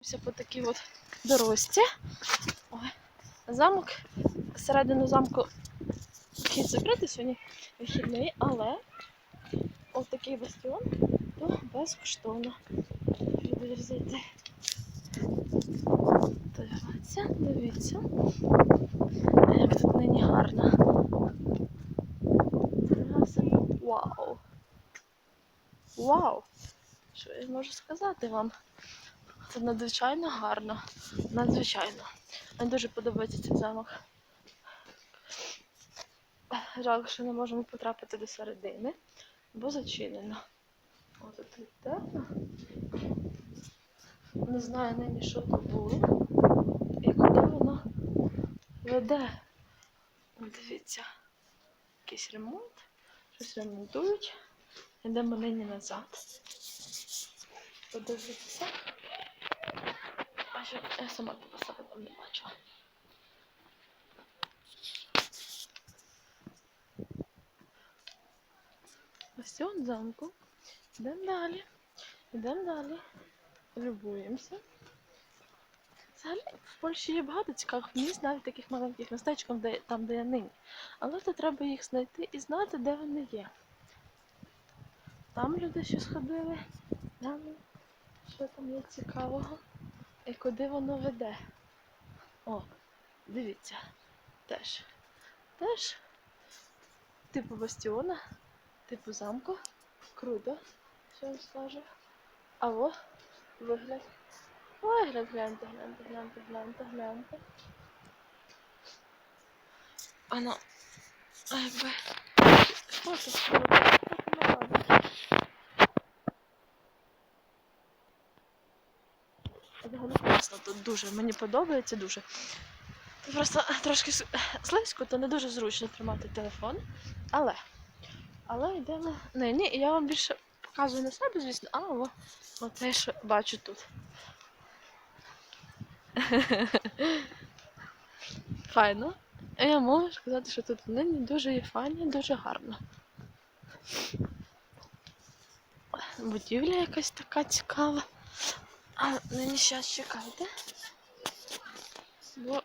Все по такій от дорожці. Ой. Замок, всередину замку вхід закритий сьогодні вихідний, але от бастіон то безкоштовно. Люди зайти. Дивіться, дивіться. Як тут нині гарно. Вау! Вау! Що я можу сказати вам? Це надзвичайно гарно. Надзвичайно. Мені дуже подобається цей замок. Жалко, що не можемо потрапити до середини, бо зачинено. О, тут тут темно. Не знаю нині, що тут було. І куди воно веде. Дивіться, якийсь ремонт. Щось ремонтують. Йдемо нині назад. Подивіться. Що я сама себе там не бачу. Ось он замку. Йдемо далі. Йдемо далі. Любуємося. Взагалі в Польщі є багато цікавих місць, навіть таких маленьких містечків, де, там, де я нині. Але то треба їх знайти і знати, де вони є. Там люди ще сходили. Там що там є цікавого. І куди воно веде. О, дивіться. Теж. Теж типу бастіона, типу замку. Круто, що вам скажу. А во, вигляд. Вигляд, гляньте, гляньте, гляньте, гляньте, гляньте. Ано. А якби. Що це зробити? Взагалі класно тут дуже. Мені подобається дуже. Просто трошки слизько, то не дуже зручно тримати телефон. Але. Але йдемо нині, і я вам більше показую не себе, звісно, а те, що бачу тут. Файно. Я можу сказати, що тут нині дуже є файно, дуже гарно. Будівля якась така цікава. А нині зараз чекайте. Бо